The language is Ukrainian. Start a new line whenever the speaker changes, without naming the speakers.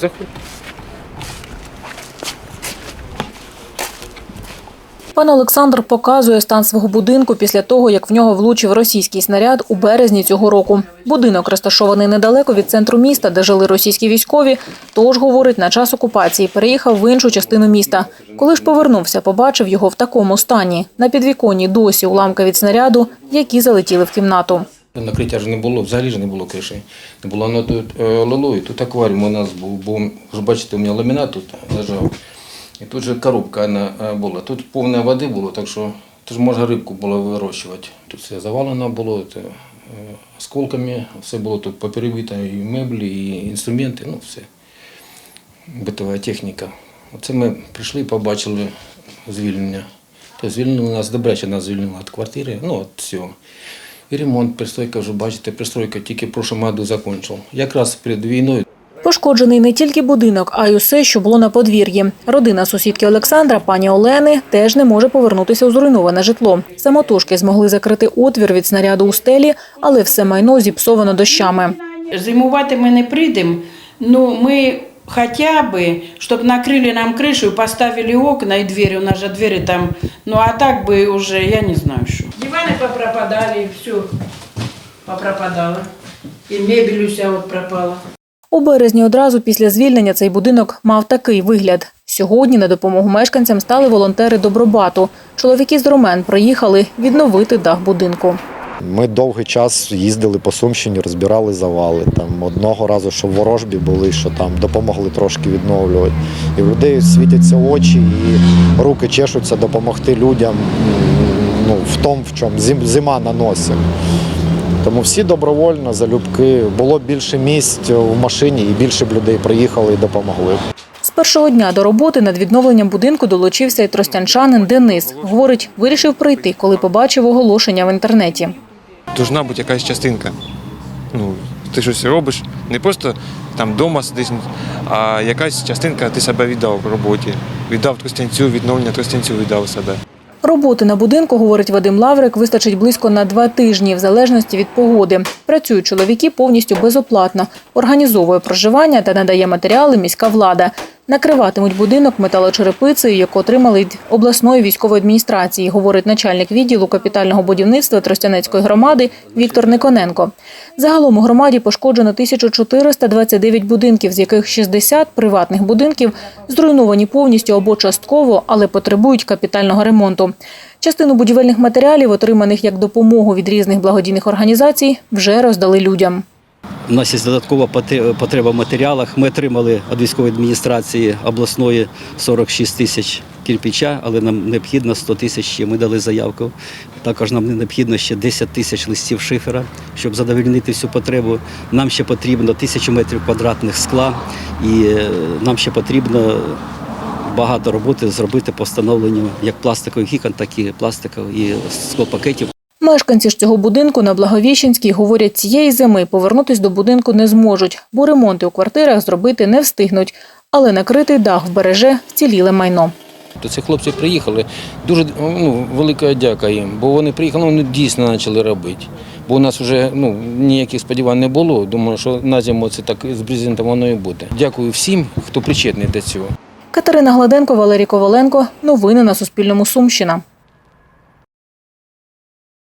Заходь.
Пан Олександр показує стан свого будинку після того, як в нього влучив російський снаряд у березні цього року. Будинок розташований недалеко від центру міста, де жили російські військові. Тож, говорить, на час окупації переїхав в іншу частину міста. Коли ж повернувся, побачив його в такому стані. На підвіконні досі уламки від снаряду, які залетіли в кімнату.
Накриття ж не було, взагалі ж не було криші. Не було воно тут е, тут акваріум у нас був, бо вже бачите, у мене ламінат тут лежав. І тут же коробка вона, е, була. Тут повне води було, так що тут можна рибку було вирощувати. Тут все завалено було це, осколками, все було тут поперебито, і меблі, і інструменти, ну все. Битова техніка. Оце ми прийшли і побачили звільнення. То звільнили нас, добряче нас звільнили від квартири, ну, від всього. І ремонт, пристройка, вже бачите, пристройка тільки прошлому году закінчив. Якраз перед війною
Пошкоджений не тільки будинок, а й усе, що було на подвір'ї. Родина сусідки Олександра, пані Олени, теж не може повернутися у зруйноване житло. Самотужки змогли закрити отвір від снаряду у стелі, але все майно зіпсовано дощами.
Зимувати ми не прийдемо, ну ми хоча б, щоб накрили нам кришу поставили окна і двері, у нас же двері там, ну а так би уже, я не знаю що. Дивани попропадали, і все попропадало. І мебель уся от пропала.
У березні одразу після звільнення цей будинок мав такий вигляд. Сьогодні на допомогу мешканцям стали волонтери Добробату. Чоловіки з Румен приїхали відновити дах будинку.
Ми довгий час їздили по Сумщині, розбирали завали. Там одного разу, що в ворожбі були, що там допомогли трошки відновлювати. І в людей світяться очі, і руки чешуться допомогти людям ну, в тому, в чому зим- зима на носі. Тому всі добровольно, залюбки. Було більше місць в машині, і більше б людей приїхали і допомогли.
З першого дня до роботи над відновленням будинку долучився й тростянчанин Денис. Говорить, вирішив прийти, коли побачив оголошення в інтернеті.
Должна бути якась частинка. Ну, ти щось робиш, не просто там вдома сидиш, а якась частинка ти себе віддав в роботі. Віддав тростянцю, відновлення тростянцю віддав себе.
Роботи на будинку, говорить Вадим Лаврик, вистачить близько на два тижні, в залежності від погоди. Працюють чоловіки повністю безоплатно. Організовує проживання та надає матеріали міська влада. Накриватимуть будинок металочерепицею, яку отримали від обласної військової адміністрації, говорить начальник відділу капітального будівництва Тростянецької громади Віктор Никоненко. Загалом у громаді пошкоджено 1429 будинків, з яких 60 приватних будинків зруйновані повністю або частково, але потребують капітального ремонту. Частину будівельних матеріалів, отриманих як допомогу від різних благодійних організацій, вже роздали людям.
У нас є додаткова потреба в матеріалах. Ми отримали від військової адміністрації обласної 46 тисяч кирпича, але нам необхідно 100 тисяч ще. Ми дали заявку. Також нам необхідно ще 10 тисяч листів шифера, щоб задовольнити всю потребу. Нам ще потрібно тисячу метрів квадратних скла, і е, нам ще потрібно багато роботи зробити по встановленню як пластикових вікон, так і пластикових і склопакетів.
Мешканці ж цього будинку на Благовіщенській говорять, цієї зими повернутись до будинку не зможуть, бо ремонти у квартирах зробити не встигнуть. Але накритий дах вбереже вціліле майно.
То ці хлопці приїхали. Дуже ну, велика дяка їм, бо вони приїхали, вони дійсно почали робити. Бо у нас вже ну, ніяких сподівань не було. Думаю, що на зиму це так з брезентом воно і буде. Дякую всім, хто причетний до цього.
Катерина Гладенко, Валерій Коваленко. Новини на Суспільному. Сумщина.